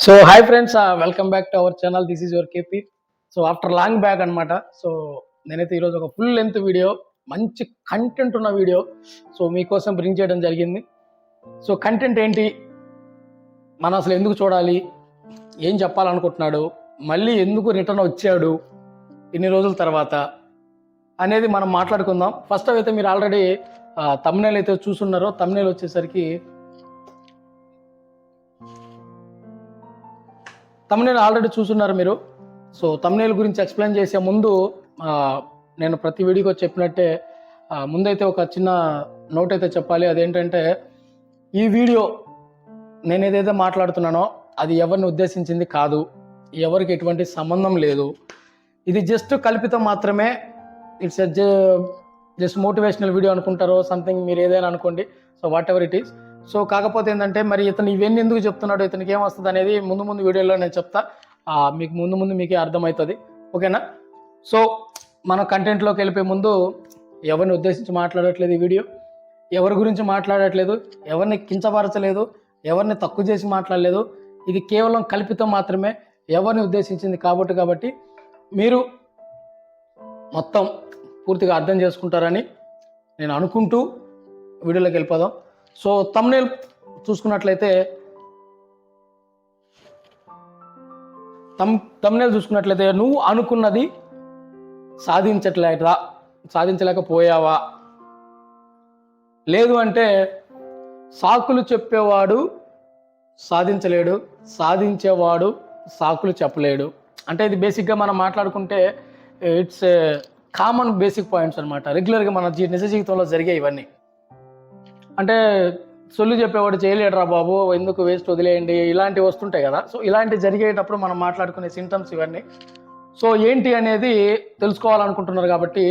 So hi friends welcome back to our channel this is your KP so after long back అన్నమాట. So నేనైతే ఈరోజు ఒక full length video మంచి content ఉన్న video so మీకోసం bring చేయడం జరిగింది. సో కంటెంట్ ఏంటి? మనం అసలు ఎందుకు చూడాలి? ఏం చెప్పాలనుకుంటున్నాడు? మళ్ళీ ఎందుకు రిటర్న్ వచ్చాడు? ఇన్ని రోజుల తర్వాత అనేది మనం మాట్లాడుకుందాం. ఫస్ట్ అయితే మీరు ఆల్రెడీ తమ్నేల్ uh, అయితే చూసున్నారో తమ్నేల్ వచ్చేసరికి తమ్నేల్ ఆల్రెడీ చూసున్నారు మీరు. సో తమ్నేల్ గురించి ఎక్స్ప్లెయిన్ చేసే ముందు నేను ప్రతి వీడియోకి చెప్పినట్టే ముందైతే ఒక చిన్న నోట్ అయితే చెప్పాలి. అదేంటంటే ఈ వీడియో నేను ఏదైతే మాట్లాడుతున్నానో అది ఎవరిని ఉద్దేశించింది కాదు. ఎవరికి ఎటువంటి సంబంధం లేదు. ఇది జస్ట్ కల్పితం మాత్రమే. ఇట్స్ జస్ట్ మోటివేషనల్ వీడియో అనుకుంటారో సంథింగ్ మీరు ఏదైనా అనుకోండి. So whatever it is. So కాకపోతే ఏంటంటే మరి ఇతను ఇవన్నీ ఎందుకు చెప్తున్నాడు ఇతనికి ఏమొస్తుంది అనేది ముందు ముందు వీడియోలో నేను చెప్తా. మీకు ముందు ముందు మీకే అర్థమవుతుంది. ఓకేనా? సో మన కంటెంట్లోకి వెళ్ళిపోయే ముందు ఎవరిని ఉద్దేశించి మాట్లాడట్లేదు ఈ వీడియో? ఎవరి గురించి మాట్లాడట్లేదు? ఎవరిని కించపరచలేదు? ఎవరిని తక్కువ చేసి మాట్లాడలేదు? ఇది కేవలం కల్పితం మాత్రమే. ఎవరిని ఉద్దేశించింది కాబట్టి కాబట్టి మీరు మొత్తం పూర్తిగా అర్థం చేసుకుంటారని నేను అనుకుంటూ వీడియోలోకి వెళ్ళిపోదాం. సో తమ్నేల్ చూసుకున్నట్లయితే తమ్ తమ్నేల్ చూసుకున్నట్లయితే నువ్వు అనుకున్నది సాధించట్లేదా? సాధించలేకపోయావా? లేదు అంటే సాకులు చెప్పేవాడు సాధించలేడు సాధించేవాడు సాకులు చెప్పలేడు. అంటే ఇది బేసిక్గా మనం మాట్లాడుకుంటే ఇట్స్ కామన్ బేసిక్ పాయింట్స్ అనమాట రెగ్యులర్గా మన నిజ జీవితంలో జరిగే ఇవన్నీ. అంటే సొల్లు చెప్పేవాడు చేయలేడురా బాబు ఎందుకు వేస్ట్ వదిలేయండి ఇలాంటివి వస్తుంటాయి కదా. సో ఇలాంటి జరిగేటప్పుడు మనం మాట్లాడుకునే సింటమ్స్ ఇవన్నీ. సో ఏంటి అనేది తెలుసుకోవాలనుకుంటున్నారు కాబట్టి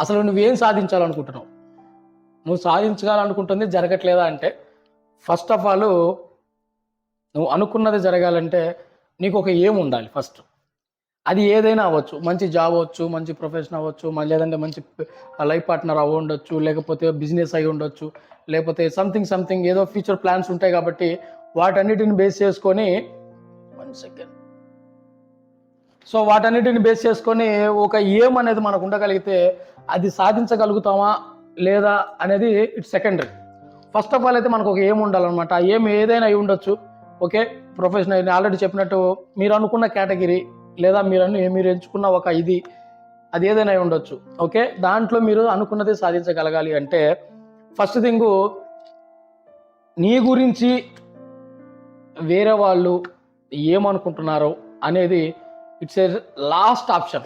అసలు నువ్వేం సాధించాలనుకుంటున్నావు? నువ్వు సాధించాలనుకుంటుంది జరగట్లేదా అంటే ఫస్ట్ ఆఫ్ ఆల్ నువ్వు అనుకున్నది జరగాలంటే నీకు ఒక ఏం ఉండాలి ఫస్ట్ అది ఏదైనా అవ్వచ్చు. మంచి జాబ్ అవ్వచ్చు మంచి ప్రొఫెషన్ అవ్వచ్చు మళ్ళీ లేదంటే మంచి లైఫ్ పార్ట్నర్ అవ్వ ఉండొచ్చు లేకపోతే బిజినెస్ అయి ఉండొచ్చు లేకపోతే సంథింగ్ సంథింగ్ ఏదో ఫ్యూచర్ ప్లాన్స్ ఉంటాయి కాబట్టి వాటన్నిటిని బేస్ చేసుకొని వన్ సెకండ్ సో వాటన్నిటిని బేస్ చేసుకొని ఒక ఏం అనేది మనకు ఉండగలిగితే అది సాధించగలుగుతామా లేదా అనేది it's secondary first of all అయితే మనకు ఒక ఏం ఉండాలన్నమాట. ఆ ఏం ఏదైనా అయి ఉండొచ్చు. ఓకే ప్రొఫెషనల్ నేను ఆల్రెడీ చెప్పినట్టు మీరు అనుకున్న కేటగిరీ లేదా మీరు మీరు ఎంచుకున్న ఒక ఇది అది ఏదైనా అయి ఉండొచ్చు. ఓకే? దాంట్లో మీరు అనుకున్నది సాధించగలగాలి అంటే ఫస్ట్ థింగ్ నీ గురించి వేరే వాళ్ళు ఏమనుకుంటున్నారో అనేది ఇట్స్ ఏ లాస్ట్ ఆప్షన్.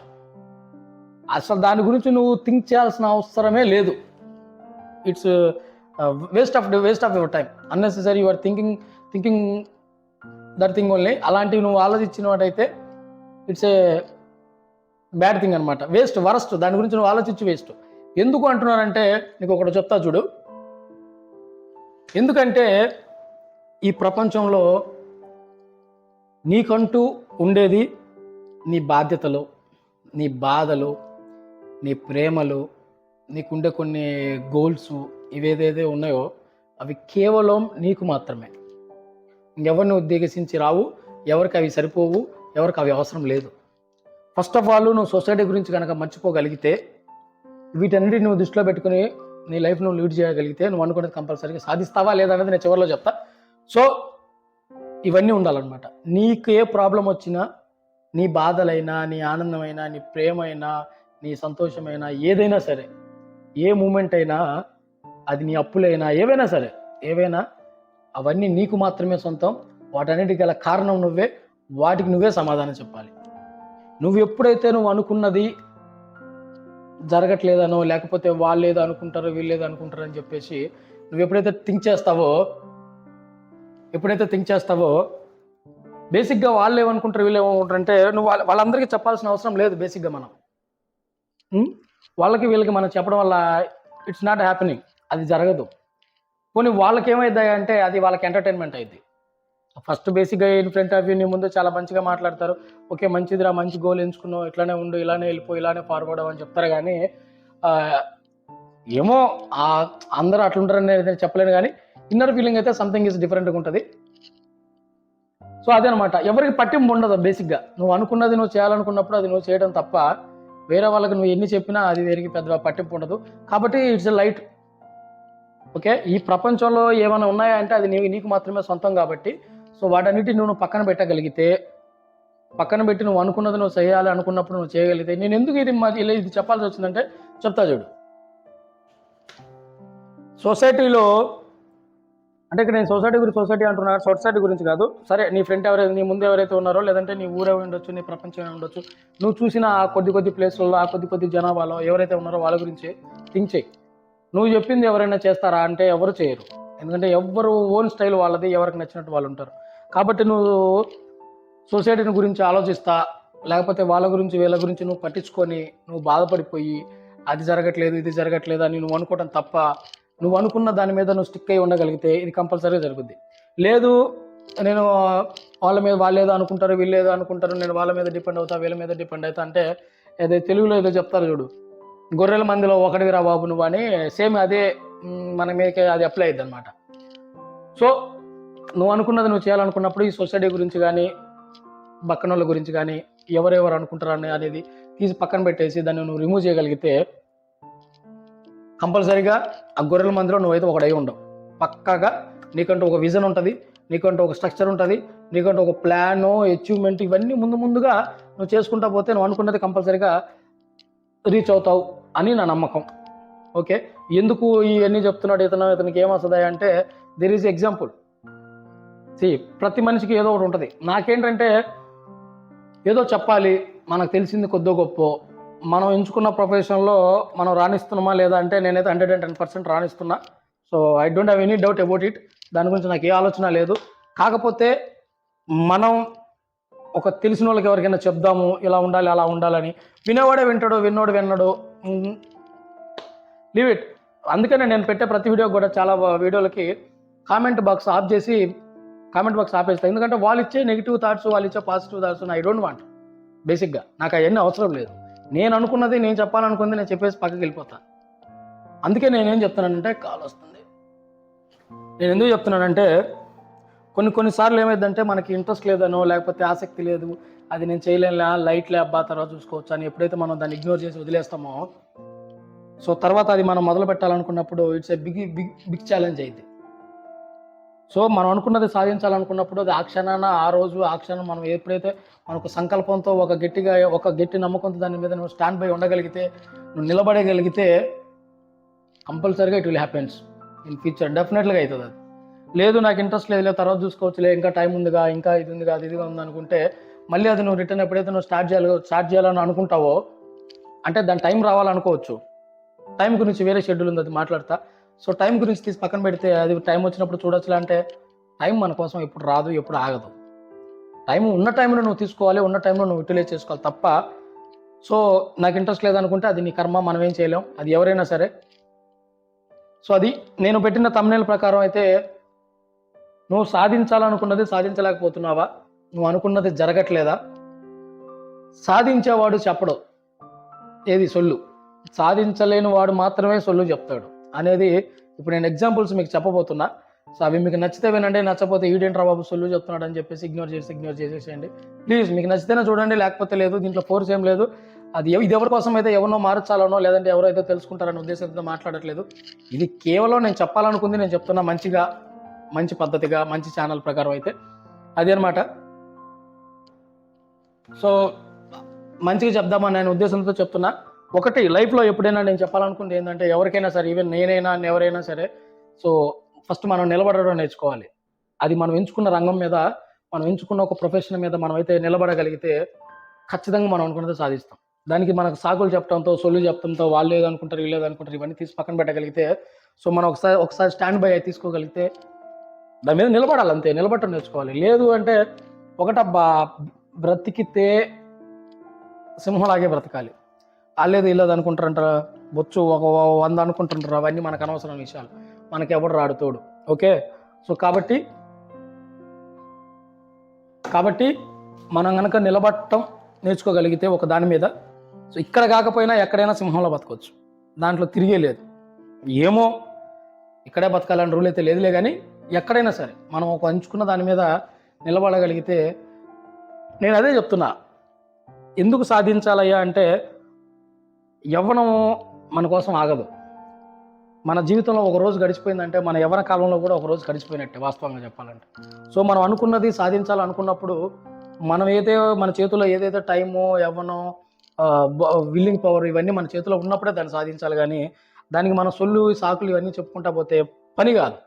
అసలు దాని గురించి నువ్వు థింక్ చేయాల్సిన అవసరమే లేదు. It's waste of waste of your time unnecessary your thinking thinking that thing only. అలాంటివి నువ్వు ఆలోచించినట్టయితే ఇట్స్ ఏ బ్యాడ్ థింగ్ అనమాట వేస్ట్ వరస్ట్. దాని గురించి నువ్వు ఆలోచించి వేస్ట్ ఎందుకు అంటున్నానంటే నీకు ఒకటి చెప్తా చూడు. ఎందుకంటే ఈ ప్రపంచంలో నీకంటూ ఉండేది నీ బాధ్యతలు నీ బాధలు నీ ప్రేమలు నీకుండే కొన్ని గోల్స్ ఇవేదైతే ఉన్నాయో అవి కేవలం నీకు మాత్రమే. ఎవరిని ఉద్దేశించి రావు ఎవరికి అవి సరిపోవు ఎవరికి అవి అవసరం లేదు. ఫస్ట్ ఆఫ్ ఆల్ నువ్వు సొసైటీ గురించి కనుక మర్చిపోగలిగితే వీటన్నిటిని నువ్వు దృష్టిలో పెట్టుకుని నీ లైఫ్ నువ్వు లీడ్ చేయగలిగితే నువ్వు అనుకునేది కంపల్సరీగా సాధిస్తావా లేదా అనేది నేను చివరిలో చెప్తా. సో ఇవన్నీ ఉండాలన్నమాట. నీకు ఏ ప్రాబ్లం వచ్చినా నీ బాధలైనా నీ ఆనందమైనా నీ ప్రేమైనా నీ సంతోషమైనా ఏదైనా సరే ఏ మూమెంట్ అయినా అది నీ అప్పులైనా ఏవైనా సరే ఏవైనా అవన్నీ నీకు మాత్రమే సొంతం. వాటన్నిటికి గల కారణం నువ్వే. వాటికి నువ్వే సమాధానం చెప్పాలి. నువ్వు ఎప్పుడైతే నువ్వు అనుకున్నది జరగట్లేదనో లేకపోతే వాళ్ళు ఏదో అనుకుంటారో వీళ్ళు ఏదో అనుకుంటారో అని చెప్పేసి నువ్వు ఎప్పుడైతే థింక్ చేస్తావో ఎప్పుడైతే థింక్ చేస్తావో బేసిక్గా వాళ్ళు ఏమనుకుంటారు వీళ్ళు ఏమనుకుంటారు అంటే నువ్వు వాళ్ళ వాళ్ళందరికీ చెప్పాల్సిన అవసరం లేదు బేసిక్గా మనం. వాళ్ళకి వీళ్ళకి మనం చెప్పడం వల్ల ఇట్స్ నాట్ హ్యాపెనింగ్ అది జరగదు. పోనీ వాళ్ళకి ఏమైంది అంటే అది వాళ్ళకి ఎంటర్టైన్మెంట్ అయింది ఫస్ట్ బేసిక్గా ఇన్ ఫ్రంట్ ఆఫ్ యూ నీ ముందు చాలా మంచిగా మాట్లాడతారు. ఓకే మంచిదిరా మంచి గోల్ ఎంచుకున్నావు ఇట్లానే ఉండు ఇలానే వెళ్ళిపో ఇలానే ఫార్వర్డ్ అని చెప్తారు కానీ ఏమో అందరు అందరూ అట్లుంటారని నేను చెప్పలేను కానీ ఇన్నర్ ఫీలింగ్ అయితే సంథింగ్ ఇస్ డిఫరెంట్గా ఉంటుంది. సో అదనమాట ఎవరికి పట్టింపు ఉండదు బేసిక్గా. నువ్వు అనుకున్నది నువ్వు చేయాలనుకున్నప్పుడు అది నువ్వు చేయడం తప్ప వేరే వాళ్ళకి నువ్వు ఎన్ని చెప్పినా అది వేరికి పెద్ద పట్టింపు ఉండదు. కాబట్టి ఇట్స్ లైట్ ఓకే ఈ ప్రపంచంలో ఏమైనా ఉన్నాయా అంటే అది నీకు నీకు మాత్రమే సొంతం కాబట్టి సో వాటన్నిటిని నువ్వు పక్కన పెట్టగలిగితే పక్కన పెట్టి నువ్వు అనుకున్నది నువ్వు చేయాలి అనుకున్నప్పుడు నువ్వు చేయగలిగితే నేను ఎందుకు ఇది మా- ఇలా ఇది చెప్పాల్సి వచ్చిందంటే చెప్తా చూడు. సొసైటీలో అంటే ఇక్కడ నేను సొసైటీ గురించి సొసైటీ అంటున్నా సొసైటీ గురించి కాదు. సరే నీ ఫ్రెండ్ ఎవరైతే నీ ముందు ఎవరైతే ఉన్నారో లేదంటే నీ ఊరే ఉండొచ్చు నీ ప్రపంచమే ఉండొచ్చు నువ్వు చూసిన ఆ కొద్ది కొద్ది ప్లేస్లలో ఆ కొద్ది కొద్ది జనాభాలో ఎవరైతే ఉన్నారో వాళ్ళ గురించి థింక్ చేయి. నువ్వు చెప్పింది ఎవరైనా చేస్తారా అంటే ఎవరు చేయరు. ఎందుకంటే ఎవరు ఓన్ స్టైల్ వాళ్ళది ఎవరికి నచ్చినట్టు వాళ్ళు ఉంటారు. కాబట్టి నువ్వు సొసైటీని గురించి ఆలోచిస్తా లేకపోతే వాళ్ళ గురించి వీళ్ళ గురించి నువ్వు పట్టించుకొని నువ్వు బాధపడిపోయి అది జరగట్లేదు ఇది జరగట్లేదు అని నువ్వు అనుకోవడం తప్ప నువ్వు అనుకున్న దాని మీద నువ్వు స్టిక్ అయి ఉండగలిగితే ఇది కంపల్సరీగా జరుగుద్ది. లేదు నేను వాళ్ళ మీద వాళ్ళు ఏదో అనుకుంటారు వీళ్ళు ఏదో అనుకుంటారు నేను వాళ్ళ మీద డిపెండ్ అవుతా వీళ్ళ మీద డిపెండ్ అవుతా అంటే ఏదో తెలుగులో ఏదో చెప్తారు చూడు. గొర్రెల మందిలో ఒకటివి రా బాబు నువ్వు అని సేమ్ అదే మన మీదకే అది అప్లై అయ్యింది అనమాట సో నువ్వు అనుకున్నది నువ్వు చేయాలనుకున్నప్పుడు ఈ సొసైటీ గురించి కానీ పక్కనోళ్ళ గురించి కానీ ఎవరెవరు అనుకుంటారని అనేది తీసి పక్కన పెట్టేసి దాన్ని నువ్వు రిమూవ్ చేయగలిగితే కంపల్సరీగా ఆ గొర్రెల మందిలో నువ్వైతే ఒకడై ఉండవు. పక్కాగా నీకంటూ ఒక విజన్ ఉంటుంది నీకంటూ ఒక స్ట్రక్చర్ ఉంటుంది నీకంటూ ఒక ప్లాను అచీవ్మెంట్ ఇవన్నీ ముందు ముందుగా నువ్వు చేసుకుంటా పోతే నువ్వు అనుకున్నది కంపల్సరీగా రీచ్ అవుతావు అని నా నమ్మకం. ఓకే? ఎందుకు ఇవన్నీ చెప్తున్నాడు ఇతను ఇతనికి ఏమొస్తుంది అంటే దెర్ ఈజ్ ఎగ్జాంపుల్ సి ప్రతి మనిషికి ఏదో ఒకటి ఉంటుంది. నాకేంటంటే ఏదో చెప్పాలి మనకు తెలిసింది కొద్దో గొప్ప. మనం ఎంచుకున్న ప్రొఫెషన్లో మనం రాణిస్తున్నామా లేదా అంటే నేనైతే hundred and ten percent రాణిస్తున్నా. So I don't have any doubt about it. దాని గురించి నాకు ఏ ఆలోచన లేదు. కాకపోతే మనం ఒక తెలిసిన వాళ్ళకి ఎవరికైనా చెప్దాము ఇలా ఉండాలి అలా ఉండాలని. వినేవాడే వింటాడు విన్నోడు విన్నాడు లీవ్ ఇట్. అందుకనే నేను పెట్టే ప్రతి వీడియో కూడా చాలా వీడియోలకి కామెంట్ బాక్స్ ఆఫ్ చేసి కామెంట్ బాక్స్ ఆపేస్తాను ఎందుకంటే వాళ్ళు ఇచ్చే నెగిటివ్ థాట్స్ వాళ్ళు ఇచ్చే positive thoughts I don't want బేసిక్గా నాకు అవన్నీ అవసరం లేదు. నేను అనుకున్నది నేను చెప్పాలనుకుంది నేను చెప్పేసి పక్కకి వెళ్ళిపోతాను అందుకే నేనేం చెప్తున్నానంటే కాల్ వస్తుంది. నేను ఎందుకు చెప్తున్నానంటే కొన్ని కొన్నిసార్లు ఏమైందంటే మనకి ఇంట్రెస్ట్ లేదనో లేకపోతే ఆసక్తి లేదు అది నేను చేయలేనులే లైట్ లే అబ్బా తర్వాత చూసుకోవచ్చు అని ఎప్పుడైతే మనం దాన్ని ఇగ్నోర్ చేసి వదిలేస్తామో సో తర్వాత అది మనం మొదలు పెట్టాలనుకున్నప్పుడు it's a big big big challenge అయింది. సో మనం అనుకున్నది సాధించాలనుకున్నప్పుడు అది ఆ క్షణాన ఆ రోజు ఆ క్షణం మనం ఎప్పుడైతే మనకు సంకల్పంతో ఒక గట్టిగా ఒక గట్టి నమ్మకంతో దాని మీద నువ్వు స్టాండ్ బై ఉండగలిగితే నువ్వు నిలబడగలిగితే కంపల్సరీగా it will happens in future డెఫినెట్గా అవుతుంది అది. లేదు నాకు ఇంట్రెస్ట్ లేదు లేదు తర్వాత చూసుకోవచ్చులే ఇంకా టైం ఉందిగా ఇంకా ఇది ఉందిగా అది ఇదిగా ఉంది అనుకుంటే మళ్ళీ అది నువ్వు రిటర్న్ ఎప్పుడైతే నువ్వు స్టార్ట్ చేయాలి స్టార్ట్ చేయాలని అనుకుంటావో అంటే దాని టైం రావాలనుకోవచ్చు. టైం గురించి వేరే షెడ్యూల్ ఉంది అది మాట్లాడతా. సో టైం గురించి తీసి పక్కన పెడితే అది టైం వచ్చినప్పుడు చూడొచ్చులే అంటే టైం మన కోసం ఎప్పుడు రాదు ఎప్పుడు ఆగదు. టైం ఉన్న టైంలో నువ్వు తీసుకోవాలి ఉన్న టైంలో నువ్వు యూటిలైజ్ చేసుకోవాలి తప్ప సో నాకు ఇంట్రెస్ట్ లేదనుకుంటే అది నీ కర్మ మనం ఏం చేయలేం. అది ఎవరైనా సరే. సో అది నేను పెట్టిన తమ్నేల ప్రకారం అయితే నువ్వు సాధించాలనుకున్నది సాధించలేకపోతున్నావా? నువ్వు అనుకున్నది జరగట్లేదా? సాధించేవాడు చెప్పడు. ఏది? సొల్లు. సాధించలేని వాడు మాత్రమే సొల్లు చెప్తాడు. అనేది ఇప్పుడు నేను ఎగ్జాంపుల్స్ మీకు చెప్పబోతున్నా. సో అవి మీకు నచ్చితే వినండి నచ్చకపోతే ఈడేంట్రా బాబు సొల్లు చెప్తున్నాడు అని చెప్పేసి ఇగ్నోర్ చేసి ఇగ్నోర్ చేసేసేయండి. ప్లీజ్ మీకు నచ్చితేనే చూడండి లేకపోతే లేదు దీంట్లో ఫోర్స్ ఏం లేదు. అది ఇది ఎవరి కోసం అయితే ఎవరినో మార్చాలనో లేదంటే ఎవరైతే తెలుసుకుంటారనే ఉద్దేశంతో మాట్లాడట్లేదు. ఇది కేవలం నేను చెప్పాలనుకుంది నేను చెప్తున్నా మంచిగా మంచి పద్ధతిగా మంచి ఛానల్ ప్రకారం అయితే. అది అనమాట సో మంచిగా చెప్దామని నేను ఉద్దేశంతో చెప్తున్నా. ఒకటి లైఫ్లో ఎప్పుడైనా నేను చెప్పాలనుకుంది ఏంటంటే ఎవరికైనా సరే ఈవెన్ నేనైనా ఎవరైనా సరే సో ఫస్ట్ మనం నిలబడడం నేర్చుకోవాలి. అది మనం ఎంచుకున్న రంగం మీద మనం ఎంచుకున్న ఒక ప్రొఫెషన్ మీద మనం అయితే నిలబడగలిగితే ఖచ్చితంగా మనం అనుకున్నది సాధిస్తాం. దానికి మనకు సాకులు చెప్పడంతో సొల్లు చెప్పడంతో వాళ్ళు ఏదనుకుంటారు అనుకుంటారు వీళ్ళు అనుకుంటారు ఇవన్నీ తీసి పక్కన పెట్టగలిగితే సో మనం ఒకసారి ఒకసారి స్టాండ్ బై అయి తీసుకోగలిగితే దాని మీద నిలబడాలి అంతే నిలబడటం నేర్చుకోవాలి. లేదు అంటే ఒకట బ్రతికితే సింహలాగే బ్రతకాలి. వాళ్ళేది ఇల్లేదు అనుకుంటారంటారా? బొచ్చు ఒక వంద అనుకుంటుంటారు? అవన్నీ మనకు అనవసరం విషయాలు. మనకి ఎవడు రాడు తోడు. ఓకే? సో కాబట్టి కాబట్టి మనం కనుక నిలబట్టం నేర్చుకోగలిగితే ఒక దాని మీద సో ఇక్కడ కాకపోయినా ఎక్కడైనా సింహంలో బతకవచ్చు దాంట్లో తిరిగే లేదు. ఏమో ఇక్కడే బతకాలని రూల్ అయితే లేదులే కానీ ఎక్కడైనా సరే మనం ఒక ఎంచుకున్న దాని మీద నిలబడగలిగితే నేను అదే చెప్తున్నా. ఎందుకు సాధించాలయ్యా అంటే యవ్వనం మన కోసం ఆగదు. మన జీవితంలో ఒక రోజు గడిచిపోయిందంటే మన యవ్వన కాలంలో కూడా ఒక రోజు గడిచిపోయినట్టే వాస్తవంగా చెప్పాలంటే. సో మనం అనుకున్నది సాధించాలనుకున్నప్పుడు మనం ఏదే మన చేతిలో ఏదైతే టైము యవ్వనం విల్లింగ్ పవర్ ఇవన్నీ మన చేతిలో ఉన్నప్పుడే దాన్ని సాధించాలి కానీ దానికి మన సొల్లు సాకులు ఇవన్నీ చెప్పుకుంటా పోతే పని కాదు.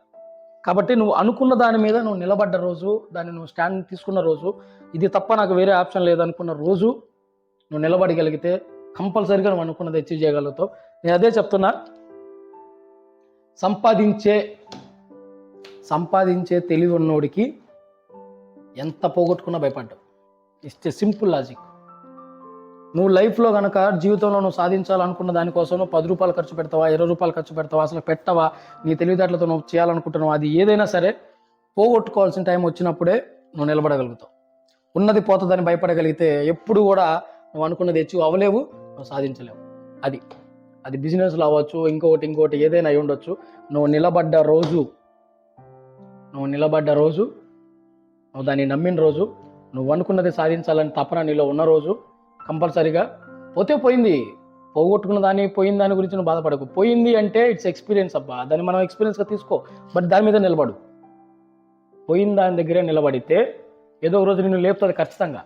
కాబట్టి నువ్వు అనుకున్న దాని మీద నువ్వు నిలబడ్డ రోజు దాన్ని నువ్వు స్టాండ్ తీసుకున్న రోజు ఇది తప్ప నాకు వేరే ఆప్షన్ లేదనుకున్న రోజు నువ్వు నిలబడగలిగితే కంపల్సరీగా నువ్వు అనుకున్నది అచీవ్ చేయగలుగుతావు. నేను అదే చెప్తున్నా. సంపాదించే సంపాదించే తెలివి ఉన్నోడికి ఎంత పోగొట్టుకున్నా భయపడ్డావు. ఇట్స్ సింపుల్ లాజిక్ నువ్వు లైఫ్లో కనుక జీవితంలో నువ్వు సాధించాలనుకున్న దానికోసం నువ్వు పది రూపాయలు ఖర్చు పెడతావా ఇరవై రూపాయలు ఖర్చు పెడతావా అసలు పెట్టవా నీ తెలివితేటలతో నువ్వు చేయాలనుకుంటున్నావు అది ఏదైనా సరే పోగొట్టుకోవాల్సిన టైం వచ్చినప్పుడే నువ్వు నిలబడగలుగుతావు. ఉన్నది పోతుందని భయపడగలిగితే ఎప్పుడు కూడా నువ్వు అనుకున్నది అచీవ్ అవ్వలేవు. సాధించలేవు అది అది బిజినెస్లో అవ్వచ్చు ఇంకొకటి ఇంకొకటి ఏదైనా అయి ఉండొచ్చు. నువ్వు నిలబడ్డ రోజు నువ్వు నిలబడ్డ రోజు నువ్వు దాన్ని నమ్మిన రోజు నువ్వు అనుకున్నది సాధించాలని తపన నీలో ఉన్న రోజు కంపల్సరీగా పోతే పోయింది. పోగొట్టుకున్న దాన్ని పోయిన దాని గురించి నువ్వు బాధపడకు. పోయింది అంటే ఇట్స్ ఎక్స్పీరియన్స్ అబ్బా. దాన్ని మనం ఎక్స్పీరియన్స్గా తీసుకో. బట్ దాని మీద నిలబడు. పోయిన దాని దగ్గరే నిలబడితే ఏదో ఒక రోజు నిన్ను లేపుతుంది ఖచ్చితంగా.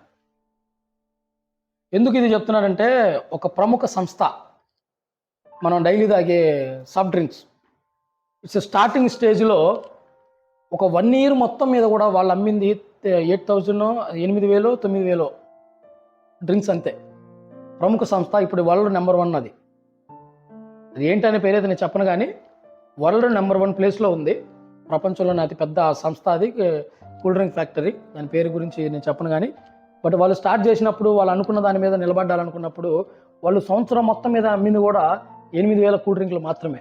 ఎందుకు ఇది చెప్తున్నానంటే ఒక ప్రముఖ సంస్థ మనం డైలీ తాగే సాఫ్ట్ డ్రింక్స్ ఇట్స్ స్టార్టింగ్ స్టేజ్లో ఒక వన్ ఇయర్ మొత్తం మీద కూడా వాళ్ళు అమ్మింది ఎయిట్ థౌజండ్ ఎనిమిది వేలు తొమ్మిది వేలు డ్రింక్స్ అంతే. ప్రముఖ సంస్థ ఇప్పుడు వరల్డ్ నెంబర్ వన్ అది. అది ఏంటనే పేరైతే నేను చెప్పను కానీ వరల్డ్ నెంబర్ వన్ ప్లేస్లో ఉంది. ప్రపంచంలోనే అతి పెద్ద సంస్థ అది కూల్ డ్రింక్ ఫ్యాక్టరీ దాని పేరు గురించి నేను చెప్పను కానీ బట్ వాళ్ళు స్టార్ట్ చేసినప్పుడు వాళ్ళు అనుకున్న దాని మీద నిలబడ్డాలనుకున్నప్పుడు వాళ్ళు సంవత్సరం మొత్తం మీద అమ్మింది కూడా ఎనిమిది వేల కూల్ డ్రింక్లు మాత్రమే.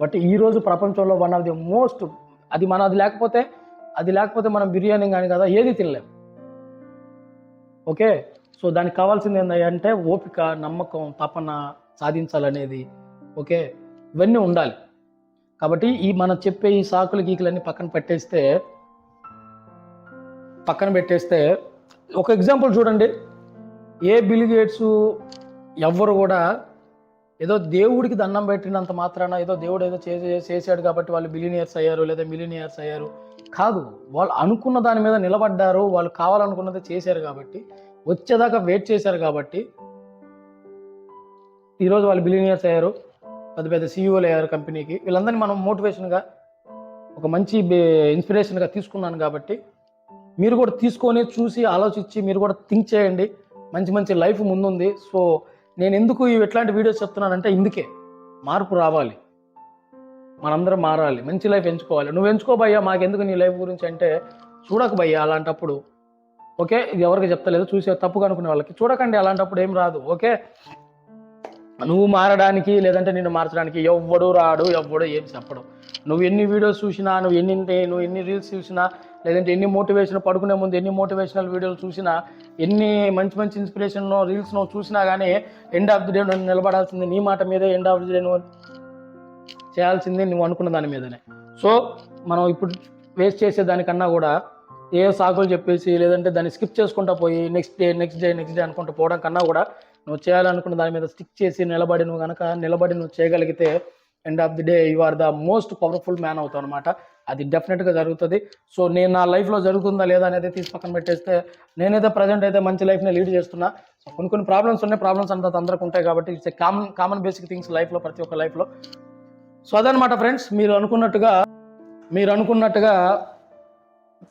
బట్ ఈరోజు ప్రపంచంలో వన్ ఆఫ్ ది మోస్ట్ అది మన అది లేకపోతే అది లేకపోతే మనం బిర్యానీ కానీ కదా ఏది తినలేం. ఓకే? సో దానికి కావాల్సింది ఏంటంటే ఓపిక నమ్మకం తపన సాధించాలనేది. ఓకే? ఇవన్నీ ఉండాలి. కాబట్టి ఈ మనం చెప్పే ఈ సాకులు గీకులన్నీ పక్కన పెట్టేస్తే పక్కన పెట్టేస్తే ఒక ఎగ్జాంపుల్ చూడండి. ఏ బిల్ గేట్స్ ఎవ్వరు కూడా ఏదో దేవుడికి దండం పెట్టినంత మాత్రాన ఏదో దేవుడు ఏదో చేసే చేశాడు కాబట్టి వాళ్ళు బిలినియర్స్ అయ్యారు లేదా మిలినియర్స్ అయ్యారు. కాదు వాళ్ళు అనుకున్న దాని మీద నిలబడ్డారు వాళ్ళు కావాలనుకున్నది చేశారు కాబట్టి వచ్చేదాకా వెయిట్ చేశారు కాబట్టి ఈరోజు వాళ్ళు బిలినియర్స్ అయ్యారు పెద్ద పెద్ద సీఈఓలు అయ్యారు కంపెనీకి వీళ్ళందరినీ మనం మోటివేషన్గా ఒక మంచి ఇన్స్పిరేషన్గా తీసుకున్నాను కాబట్టి మీరు కూడా తీసుకొని చూసి ఆలోచించి మీరు కూడా థింక్ చేయండి. మంచి మంచి లైఫ్ ముందుంది. సో నేను ఎందుకు ఇవి ఎట్లాంటి వీడియోస్ చెప్తున్నానంటే ఇందుకే. మార్పు రావాలి. మనందరం మారాలి. మంచి లైఫ్ ఎంచుకోవాలి. నువ్వు ఎంచుకోబయ్యా మాకెందుకు నీ లైఫ్ గురించి అంటే చూడక భయ్యా అలాంటప్పుడు. ఓకే? ఇది ఎవరికి చెప్తలేదు. చూసే తప్పుగా అనుకునే వాళ్ళకి. చూడకండి అలాంటప్పుడు ఏం రాదు. ఓకే? నువ్వు మారడానికి లేదంటే నిన్ను మార్చడానికి ఎవ్వడు రాడు ఎవ్వడు ఏం చెప్పడు. నువ్వు ఎన్ని వీడియోస్ చూసినా నువ్వు ఎన్ని నువ్వు ఎన్ని రీల్స్ చూసినా లేదంటే ఎన్ని మోటివేషన్ పడుకునే ముందు ఎన్ని మోటివేషనల్ వీడియోలు చూసినా ఎన్ని మంచి మంచి ఇన్స్పిరేషన్ రీల్స్ నువ్వు చూసినా కానీ ఎండ్ ఆఫ్ ది డే నువ్వు నిలబడాల్సింది నీ మాట మీదే ఎండ్ ఆఫ్ ది డే నువ్వు చేయాల్సింది నువ్వు అనుకున్న దాని మీదనే. సో మనం ఇప్పుడు వేస్ట్ చేసే దానికన్నా కూడా ఏ సాకులు చెప్పేసి లేదంటే దాన్ని స్కిప్ చేసుకుంటా పోయి next day next day next day అనుకుంటూ పోవడం కన్నా కూడా నువ్వు చేయాలనుకున్న దాని మీద స్టిక్ చేసి నిలబడి నువ్వు కనుక నిలబడి నువ్వు చేయగలిగితే end of the day you are the most powerful man అవుతావు అనమాట అది డెఫినెట్గా జరుగుతుంది. సో నేను నా లైఫ్లో జరుగుతుందా లేదా అనేది తీసి పక్కన పెట్టేస్తే నేనైతే ప్రజెంట్ అయితే మంచి లైఫ్ని లీడ్ చేస్తున్నా. సో కొన్ని కొన్ని ప్రాబ్లమ్స్ ఉన్నాయి. ప్రాబ్లమ్స్ అంతా అందరికి ఉంటాయి కాబట్టి it's common common basic things లైఫ్లో ప్రతి ఒక్క లైఫ్లో సో అదనమాట ఫ్రెండ్స్ మీరు అనుకున్నట్టుగా మీరు అనుకున్నట్టుగా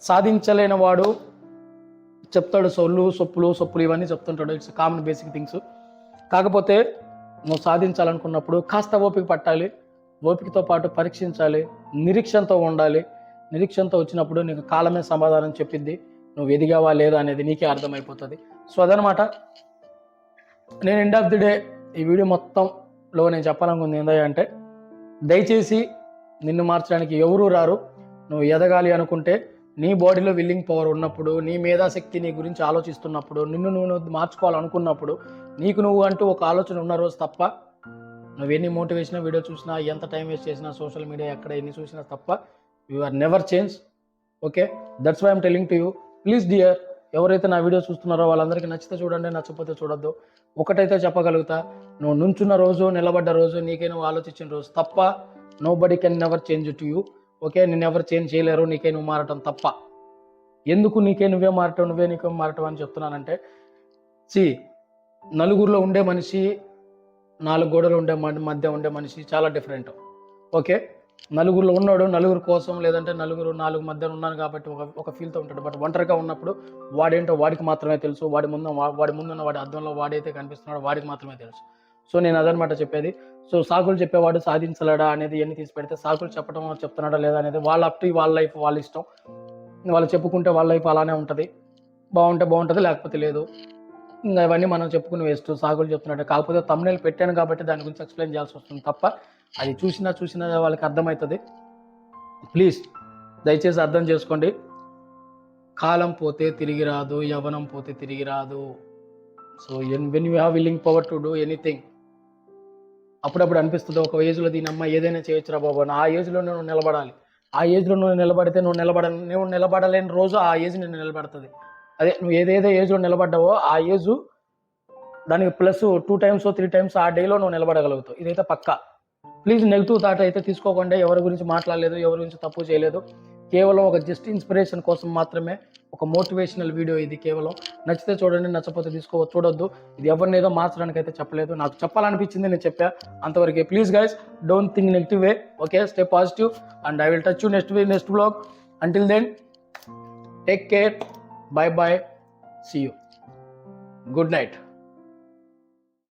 సాధించలేని వాడు చెప్తాడు సొల్లు సొప్పులు సొప్పులు ఇవన్నీ చెప్తుంటాడు. ఇట్స్ కామన్ బేసిక్ థింగ్స్ కాకపోతే నువ్వు సాధించాలనుకున్నప్పుడు కాస్త ఓపిక పట్టాలి. ఓపికతో పాటు పరీక్షించాలి నిరీక్షణతో ఉండాలి. నిరీక్షణతో వచ్చినప్పుడు నీకు కాలమే సమాధానం చెప్పింది. నువ్వు ఎదిగావా లేదా అనేది నీకే అర్థమైపోతుంది. సో అదనమాట. నేను ఎండ్ ఆఫ్ ది డే ఈ వీడియో మొత్తంలో నేను చెప్పాలనుకుంది ఏంటంటే దయచేసి నిన్ను మార్చడానికి ఎవరూ రారు. నువ్వు ఎదగాలి అనుకుంటే నీ బాడీలో విల్లింగ్ పవర్ ఉన్నప్పుడు నీ మేధాశక్తి నీ గురించి ఆలోచిస్తున్నప్పుడు నిన్ను నువ్వు మార్చుకోవాలనుకున్నప్పుడు నీకు నువ్వు అంటూ ఒక ఆలోచన ఉన్న రోజు తప్ప నువ్వు ఎన్ని మోటివేషన్ వీడియో చూసినా ఎంత టైం వేస్ట్ చేసినా సోషల్ మీడియా ఎక్కడ ఎన్ని చూసినా తప్ప you are never change. Okay? That's why I'm telling to you please dear ఎవరైతే నా వీడియో చూస్తున్నారో వాళ్ళందరికీ నచ్చితే చూడండి నచ్చకపోతే చూడొద్దు. ఒకటైతే చెప్పగలుగుతా. నువ్వు నుంచున్న రోజు నిలబడ్డ రోజు నీకే నువ్వు ఆలోచించిన రోజు తప్ప nobody can never change to you okay? నేను ఎవరు చేంజ్ చేయలేరు నీకే నువ్వు మారటం తప్ప. ఎందుకు నీకే నువ్వే మారటం నువ్వే నీకే మారటం అని చెప్తున్నానంటే సి నలుగురిలో ఉండే మనిషి నాలుగు గోడలు ఉండే మ- మధ్య ఉండే మనిషి చాలా డిఫరెంట్ ఓకే నలుగురులో ఉన్నాడు నలుగురు కోసం లేదంటే నలుగురు నాలుగు మధ్య ఉన్నాను కాబట్టి ఒక ఒక ఫీల్తో ఉంటాడు. బట్ ఒంటరిగా ఉన్నప్పుడు వాడేంటో వాడికి మాత్రమే తెలుసు. వాడి ముందు వాడి ముందున్న వాడి అర్థంలో వాడైతే కనిపిస్తున్నాడో వాడికి మాత్రమే తెలుసు. సో నేను అదనమాట చెప్పేది. సో సాకులు చెప్పేవాడు సాధించలేడా అనేది ఎన్ని తీసి పెడితే సాకులు చెప్పడం చెప్తున్నాడా లేదా అనేది వాళ్ళ అప్ టు వాళ్ళ లైఫ్ వాళ్ళ ఇష్టం. వాళ్ళు చెప్పుకుంటే వాళ్ళ లైఫ్ అలానే ఉంటుంది. బాగుంటే బాగుంటుంది లేకపోతే లేదు. ఇంకా అవన్నీ మనం చెప్పుకుని వేస్ట్. సాగులు చెప్తున్నట్టు. కాకపోతే తమ్నేలు పెట్టాను కాబట్టి దాని గురించి ఎక్స్ప్లెయిన్ చేయాల్సి వస్తుంది తప్ప అది చూసినా చూసినా వాళ్ళకి అర్థమవుతుంది. ప్లీజ్ దయచేసి అర్థం చేసుకోండి. కాలం పోతే తిరిగి రాదు యవనం పోతే తిరిగి రాదు. So and when you have willing power to do anything అప్పుడప్పుడు అనిపిస్తుంది ఒక ఏజ్లో దీని అమ్మ ఏదైనా చేయొచ్చురా బాబు ఆ ఏజ్లో నువ్వు నిలబడాలి. ఆ ఏజ్లో నువ్వు నిలబడితే నువ్వు నిలబడ నువ్వు నిలబడలేని రోజు ఆ ఏజ్ నేను నిలబడుతుంది. అదే నువ్వు ఏదేదో ఏజ్లో నిలబడ్డావో ఆ ఏజ్ దానికి plus two times three times ఆ డేలో నువ్వు నిలబడగలుగుతావు. ఇదైతే పక్కా. ప్లీజ్ నెగిటివ్ థాట్ అయితే తీసుకోకుండా. ఎవరి గురించి మాట్లాడలేదు ఎవరి గురించి తప్పు చేయలేదు. కేవలం ఒక జస్ట్ ఇన్స్పిరేషన్ కోసం మాత్రమే ఒక మోటివేషనల్ వీడియో ఇది కేవలం. నచ్చితే చూడండి నచ్చపోతే తీసుకో చూడొద్దు. ఇది ఎవరిని ఏదో మార్చడానికి అయితే చెప్పలేదు. నాకు చెప్పాలనిపించింది నేను చెప్పా. అంతవరకే. Please guys don't think negative way okay stay positive and I will touch you next next blog until then take care bye bye see you good night